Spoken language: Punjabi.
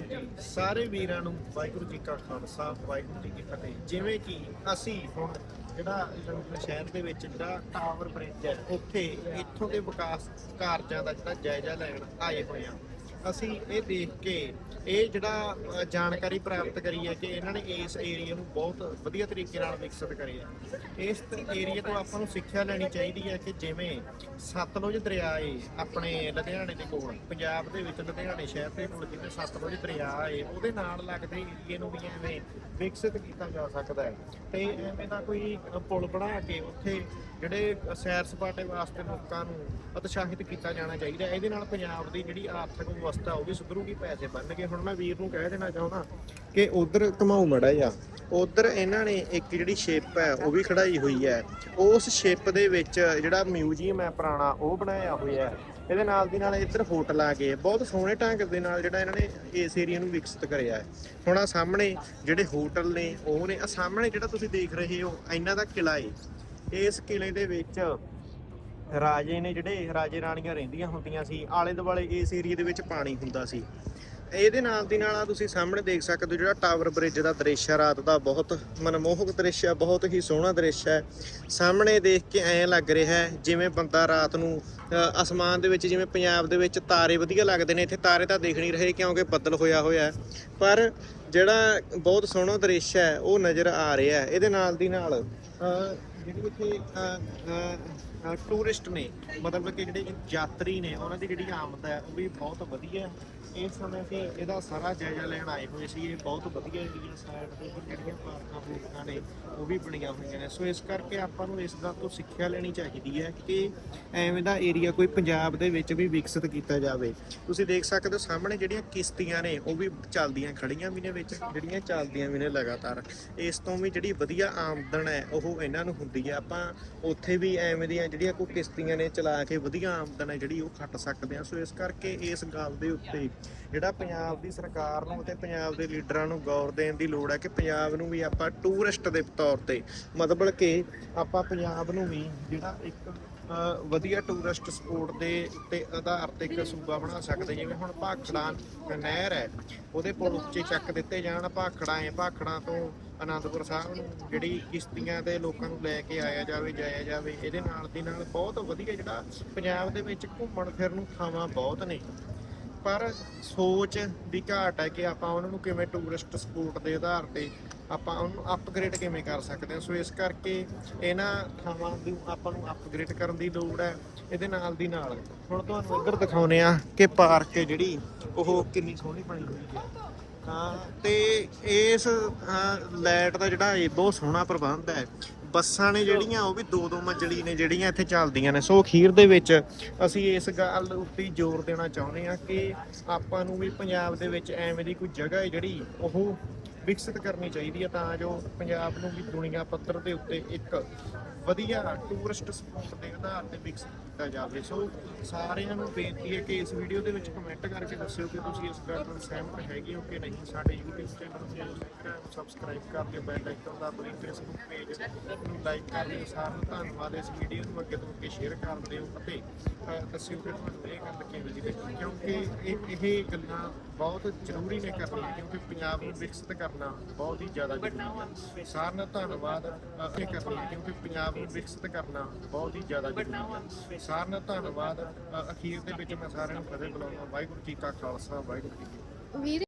ਹਾਂਜੀ। ਸਾਰੇ ਵੀਰਾਂ ਨੂੰ ਵਾਹਿਗੁਰੂ ਜੀ ਕਾ ਖਾਲਸਾ, ਵਾਹਿਗੁਰੂ ਜੀ ਕੀ ਫਤਿਹ। ਜਿਵੇਂ ਕਿ ਅਸੀਂ ਹੁਣ ਜਿਹੜਾ ਲੁਧਿਆਣਾ ਸ਼ਹਿਰ ਦੇ ਵਿੱਚ ਜਿਹੜਾ ਟਾਵਰ ਬ੍ਰਿਜ ਹੈ, ਉੱਥੇ ਇੱਥੋਂ ਦੇ ਵਿਕਾਸ ਕਾਰਜਾਂ ਦਾ ਜਿਹੜਾ ਜਾਇਜ਼ਾ ਲੈਣ ਆਏ ਹੋਏ ਆ ਅਸੀਂ ਇਹ ਦੇਖ ਕੇ ਇਹ ਜਿਹੜਾ ਜਾਣਕਾਰੀ ਪ੍ਰਾਪਤ ਕਰੀ ਹੈ ਕਿ ਇਹਨਾਂ ਨੇ ਇਸ ਏਰੀਆ ਨੂੰ ਬਹੁਤ ਵਧੀਆ ਤਰੀਕੇ ਨਾਲ ਵਿਕਸਿਤ ਕਰਿਆ ਇਸ ਏਰੀਆ ਤੋਂ ਆਪਾਂ ਨੂੰ ਸਿੱਖਿਆ ਲੈਣੀ ਚਾਹੀਦੀ ਹੈ ਕਿ ਜਿਵੇਂ ਸਤਲੁਜ ਦਰਿਆ ਏ ਆਪਣੇ ਲੁਧਿਆਣੇ ਦੇ ਕੋਲ, ਪੰਜਾਬ ਦੇ ਵਿੱਚ ਲੁਧਿਆਣੇ ਸ਼ਹਿਰ ਦੇ ਕੋਲ ਜਿਵੇਂ ਸਤਲੁਜ ਦਰਿਆ ਏ, ਉਹਦੇ ਨਾਲ ਲੱਗਦੇ ਏਰੀਏ ਨੂੰ ਵੀ ਐਵੇਂ ਵਿਕਸਿਤ ਕੀਤਾ ਜਾ ਸਕਦਾ ਹੈ। ਤੇ ਐਵੇਂ ਦਾ ਕੋਈ ਪੁਲ ਬਣਾ ਕੇ ਉੱਥੇ ਜਿਹੜੇ ਸੈਰ ਸਪਾਟੇ ਵਾਸਤੇ ਲੋਕਾਂ ਨੂੰ ਉਤਸ਼ਾਹਿਤ ਕੀਤਾ ਜਾਣਾ ਚਾਹੀਦਾ ਇਹਦੇ ਨਾਲ ਪੰਜਾਬ ਦੀ ਜਿਹੜੀ ਆਰਥਿਕ ਵਿਵਸਥਾ, ਉਹ ਵੀ ਸੁਧਰੂਗੀ ਪੈਸੇ ਬਣਨਗੇ। ਹੁਣ ਮੈਂ ਵੀਰ ਨੂੰ ਕਹਿ ਦੇਣਾ ਚਾਹੁੰਦਾ ਕਿ ਉਧਰ ਘਮਾਉ ਮੜਾ ਜਾ ਉਧਰ ਇਹਨਾਂ ਨੇ ਇੱਕ ਜਿਹੜੀ ਸ਼ੇਪ ਹੈ, ਉਹ ਵੀ ਖੜਾਈ ਹੋਈ ਹੈ। ਉਸ ਸ਼ੇਪ ਦੇ ਵਿੱਚ ਜਿਹੜਾ ਮਿਊਜ਼ੀਅਮ ਹੈ ਪੁਰਾਣਾ, ਉਹ ਬਣਾਇਆ ਹੋਇਆ ਹੈ। ਇਹਦੇ ਨਾਲ ਦੀ ਨਾਲ ਇੱਧਰ ਹੋਟਲ ਆ ਗਏ। ਬਹੁਤ ਸੋਹਣੇ ਢੰਗ ਦੇ ਨਾਲ ਜਿਹੜਾ ਇਹਨਾਂ ਨੇ ਇਸ ਏਰੀਆ ਨੂੰ ਵਿਕਸਿਤ ਕਰਿਆ ਹੈ। ਹੁਣ ਆ ਸਾਹਮਣੇ ਜਿਹੜੇ ਹੋਟਲ ਨੇ, ਉਹ ਨੇ ਆ ਸਾਹਮਣੇ ਜਿਹੜਾ ਤੁਸੀਂ ਦੇਖ ਰਹੇ ਹੋ, ਇਹਨਾਂ ਦਾ ਕਿਲਾ ਏ। ਇਸ ਕਿਲੇ ਦੇ ਵਿੱਚ ਰਾਜੇ ਨੇ ਜਿਹੜੇ ਰਾਜੇ ਰਾਣੀਆਂ ਰਹਿੰਦੀਆਂ ਹੁੰਦੀਆਂ ਸੀ ਆਲੇ ਦੁਆਲੇ ਇਸ ਏਰੀਆ ਦੇ ਵਿੱਚ ਪਾਣੀ ਹੁੰਦਾ ਸੀ। ਇਹਦੇ ਨਾਲ ਦੀ ਨਾਲ ਆ ਤੁਸੀਂ ਸਾਹਮਣੇ ਦੇਖ ਸਕਦੇ ਹੋ ਜਿਹੜਾ ਟਾਵਰ ਬ੍ਰਿਜ ਦਾ ਦ੍ਰਿਸ਼ ਹੈ ਰਾਤ ਦਾ ਬਹੁਤ ਮਨਮੋਹਕ ਦ੍ਰਿਸ਼ ਹੈ ਬਹੁਤ ਹੀ ਸੋਹਣਾ ਦ੍ਰਿਸ਼ ਹੈ ਸਾਹਮਣੇ ਦੇਖ ਕੇ ਐਂ ਲੱਗ ਰਿਹਾ ਹੈ ਜਿਵੇਂ ਬੰਦਾ ਰਾਤ ਨੂੰ ਅ, ਅਸਮਾਨ ਦੇ ਵਿੱਚ ਜਿਵੇਂ ਪੰਜਾਬ ਦੇ ਵਿੱਚ ਤਾਰੇ ਵਧੀਆ ਲੱਗਦੇ ਨੇ ਇੱਥੇ ਤਾਰੇ ਤਾਂ ਦੇਖ ਨਹੀਂ ਰਹੇ ਕਿਉਂਕਿ ਬੱਦਲ ਹੋਇਆ ਹੋਇਆ ਪਰ ਜਿਹੜਾ ਬਹੁਤ ਸੋਹਣਾ ਦ੍ਰਿਸ਼ ਹੈ ਉਹ ਨਜ਼ਰ ਆ ਰਿਹਾ ਹੈ। ਇਹਦੇ ਨਾਲ ਦੀ ਨਾਲ ਜਿਹੜੇ ਇੱਥੇ ਟੂਰਿਸਟ ਨੇ, ਮਤਲਬ ਕਿ ਜਿਹੜੇ ਯਾਤਰੀ ਨੇ, ਉਹਨਾਂ ਦੀ ਜਿਹੜੀ ਆਮਦ ਹੈ, ਉਹ ਵੀ ਬਹੁਤ ਵਧੀਆ ਇਸ ਸਮੇਂ ਅਸੀਂ ਇਹਦਾ ਸਾਰਾ ਜਾਇਜ਼ਾ ਲੈਣ ਆਏ ਹੋਏ ਸੀ, ਇਹ ਬਹੁਤ ਵਧੀਆ ਏਰੀਆ ਸਾਈਡ ਤੇ ਜਿਹੜੀਆਂ ਪਾਰਕਾਂ ਪੂਰਕਾਂ ਨੇ, ਉਹ ਵੀ ਬਣੀਆਂ ਹੋਈਆਂ ਨੇ। ਸੋ ਇਸ ਕਰਕੇ ਆਪਾਂ ਨੂੰ ਇਸ ਦਾ ਤੋਂ ਸਿੱਖਿਆ ਲੈਣੀ ਚਾਹੀਦੀ ਹੈ ਕਿ ਐਵੇਂ ਦਾ ਏਰੀਆ ਕੋਈ ਪੰਜਾਬ ਦੇ ਵਿੱਚ ਵੀ ਵਿਕਸਿਤ ਕੀਤਾ ਜਾਵੇ। ਤੁਸੀਂ ਦੇਖ ਸਕਦੇ ਹੋ, ਸਾਹਮਣੇ ਜਿਹੜੀਆਂ ਕਿਸ਼ਤੀਆਂ ਨੇ, ਉਹ ਵੀ ਚੱਲਦੀਆਂ ਖੜੀਆਂ ਵੀ ਨੇ ਵਿੱਚ, ਜਿਹੜੀਆਂ ਚੱਲਦੀਆਂ ਵੀ ਨੇ ਲਗਾਤਾਰ। ਇਸ ਤੋਂ ਵੀ ਜਿਹੜੀ ਵਧੀਆ ਆਮਦਨ ਹੈ, ਉਹ ਇਹਨਾਂ ਨੂੰ ਹੁੰਦੀ ਹੈ ਆਪਾਂ ਉੱਥੇ ਵੀ ਐਵੇਂ ਦੀਆਂ ਜਿਹੜੀਆਂ ਕੋਈ ਕਿਸ਼ਤੀਆਂ ਨੇ ਚਲਾ ਕੇ ਵਧੀਆ ਆਮਦਨ ਹੈ ਜਿਹੜੀ ਉਹ ਖੱਟ ਸਕਦੇ ਆ। ਸੋ ਇਸ ਕਰਕੇ ਇਸ ਗੱਲ ਦੇ ਉੱਤੇ ਜਿਹੜਾ ਪੰਜਾਬ ਦੀ ਸਰਕਾਰ ਨੂੰ ਤੇ ਪੰਜਾਬ ਦੇ ਲੀਡਰਾਂ ਨੂੰ ਗੌਰ ਦੇਣ ਦੀ ਲੋੜ ਹੈ ਕਿ ਪੰਜਾਬ ਨੂੰ ਵੀ ਆਪਾਂ ਟੂਰਿਸਟ ਦੇ ਤੌਰ ਤੇ ਮਤਲਬ ਕਿ ਆਪਾਂ ਪੰਜਾਬ ਨੂੰ ਵੀ ਜਿਹੜਾ ਇੱਕ ਵਧੀਆ ਟੂਰਿਸਟ ਸਪੋਰਟ ਦੇ ਉੱਤੇ ਆਧਾਰ ਤੇ ਇੱਕ ਸੂਬਾ ਬਣਾ ਸਕਦੇ ਜਿਵੇਂ ਹੁਣ ਭਾਖੜਾ ਨਹਿਰ ਹੈ, ਉਹਦੇ ਪੁਲ ਉੱਚੇ ਚੱਕ ਦਿੱਤੇ ਜਾਣ, ਭਾਖੜਾ ਹੈ ਭਾਖੜਾ ਤੋਂ ਆਨੰਦਪੁਰ ਸਾਹਿਬ ਨੂੰ ਜਿਹੜੀ ਕਿਸ਼ਤੀਆਂ ਤੇ ਲੋਕਾਂ ਨੂੰ ਲੈ ਕੇ ਆਇਆ ਜਾਵੇ, ਜਾਇਆ ਜਾਵੇ, ਇਹਦੇ ਨਾਲ ਦੀ ਨਾਲ ਬਹੁਤ ਵਧੀਆ ਜਿਹੜਾ ਪੰਜਾਬ ਦੇ ਵਿੱਚ ਘੁੰਮਣ ਫਿਰਨ ਨੂੰ ਥਾਵਾਂ ਬਹੁਤ ਨੇ। ਪਰ ਸੋਚ ਦੀ ਘਾਟ ਹੈ ਕਿ ਆਪਾਂ ਉਹਨਾਂ ਨੂੰ ਕਿਵੇਂ ਟੂਰਿਸਟ ਸਪੋਰਟ ਦੇ ਆਧਾਰ ਤੇ ਆਪਾਂ ਉਹਨੂੰ ਅਪਗ੍ਰੇਡ ਕਿਵੇਂ ਕਰ ਸਕਦੇ ਹਾਂ। ਸੋ ਇਸ ਕਰਕੇ ਇਹਨਾਂ ਥਾਵਾਂ ਨੂੰ ਆਪਾਂ ਨੂੰ ਅਪਗ੍ਰੇਡ ਕਰਨ ਦੀ ਲੋੜ ਹੈ, ਇਹਦੇ ਨਾਲ ਦੀ ਨਾਲ। ਹੁਣ ਤੁਹਾਨੂੰ ਇੱਧਰ ਦਿਖਾਉਨੇ ਆ ਕਿ ਪਾਰਕ ਜਿਹੜੀ ਉਹ ਕਿੰਨੀ ਸੋਹਣੀ ਬਣੀ ਹੋਈ ਹੈ। ਤੇ ਇਸ ਲਾਈਟ ਦਾ ਜਿਹੜਾ ਇਹ ਬਹੁਤ ਸੋਹਣਾ ਪ੍ਰਬੰਧ ਹੈ। ਬੱਸਾਂ ਨੇ ਜਿਹੜੀਆਂ, ਉਹ ਵੀ ਦੋ ਦੋ ਮੰਜ਼ਲੀ ਨੇ ਜਿਹੜੀਆਂ ਇੱਥੇ ਚੱਲਦੀਆਂ ਨੇ। ਸੋ ਅਖੀਰ ਦੇ ਵਿੱਚ ਅਸੀਂ ਇਸ ਗੱਲ ਉੱਤੇ ਜ਼ੋਰ ਦੇਣਾ ਚਾਹੁੰਦੇ ਹਾਂ ਕਿ ਆਪਾਂ ਨੂੰ ਵੀ ਪੰਜਾਬ ਦੇ ਵਿੱਚ ਐਵੇਂ ਦੀ ਕੋਈ ਜਗ੍ਹਾ ਹੈ ਜਿਹੜੀ ਉਹ ਵਿਕਸਿਤ ਕਰਨੀ ਚਾਹੀਦੀ ਹੈ ਤਾਂ ਜੋ ਪੰਜਾਬ ਨੂੰ ਵੀ ਦੁਨੀਆ ਪੱਧਰ ਦੇ ਉੱਤੇ ਇੱਕ ਵਧੀਆ ਟੂਰਿਸਟ ਸਪੋਟ ਦੇ ਆਧਾਰ ਤੇ ਵਿਕਸਿਤ ਕੀਤਾ ਜਾਵੇ। ਸੋ ਸਾਰਿਆਂ ਨੂੰ ਬੇਨਤੀ ਹੈ ਕਿ ਇਸ ਵੀਡੀਓ ਦੇ ਵਿੱਚ ਕਮੈਂਟ ਕਰਕੇ ਦੱਸਿਓ ਕਿ ਤੁਸੀਂ ਇਸ ਗੱਲ ਨਾਲ ਸਹਿਮਤ ਹੈਗੇ ਹੋ ਕਿ ਨਹੀਂ। ਸਾਡੇ YouTube ਚੈਨਲ ਨੂੰ ਸਬਸਕ੍ਰਾਈਬ ਕਰ ਦਿਓ ਬੈਲ ਆਈਕਨ ਦਾ ਬਲੀ Facebook ਪੇਜ ਨੂੰ ਲਾਈਕ ਕਰ ਦਿਓ। ਸਾਰਿਆਂ ਨੂੰ ਧੰਨਵਾਦ ਇਸ ਵੀਡੀਓ ਨੂੰ ਅੱਗੇ ਤੋਂ ਅੱਗੇ ਸ਼ੇਅਰ ਕਰ ਦਿਓ ਅਤੇ ਦੱਸਿਓ ਕਿ ਤੁਹਾਨੂੰ ਇਹ ਗੱਲ ਕਿਵੇਂ ਦੀ ਲੱਗੀ। ਕਿਉਂਕਿ ਇਹ ਇਹ ਗੱਲਾਂ ਬਹੁਤ ਜ਼ਰੂਰੀ ਨੇ ਕਰਨੀਆਂ ਕਿਉਂਕਿ ਪੰਜਾਬ ਨੂੰ ਵਿਕਸਿਤ ਕਰਨਾ ਬਹੁਤ ਹੀ ਜ਼ਿਆਦਾ ਜ਼ਰੂਰੀ ਹੈ। ਸਾਰਿਆਂ ਦਾ ਧੰਨਵਾਦ ਅ, ਇਹ ਕਰਨੀਆਂ ਕਿਉਂਕਿ ਪੰਜਾਬ ਨੂੰ ਵਿਕਸਿਤ ਕਰਨਾ ਬਹੁਤ ਹੀ ਜ਼ਿਆਦਾ ਜ਼ਰੂਰੀ ਹੈ। ਸਾਰਿਆਂ ਦਾ ਧੰਨਵਾਦ। ਅ, ਅਖੀਰ ਦੇ ਵਿੱਚ ਮੈਂ ਸਾਰਿਆਂ ਨੂੰ ਫਤਿਹ ਬੁਲਾਉਂਦਾ ਵਾਹਿਗੁਰੂ ਜੀ ਕਾ ਖਾਲਸਾ ਵਾਹਿਗੁਰੂ ਜੀ ਕੀ ਫਤਿਹ। ਵੀਰ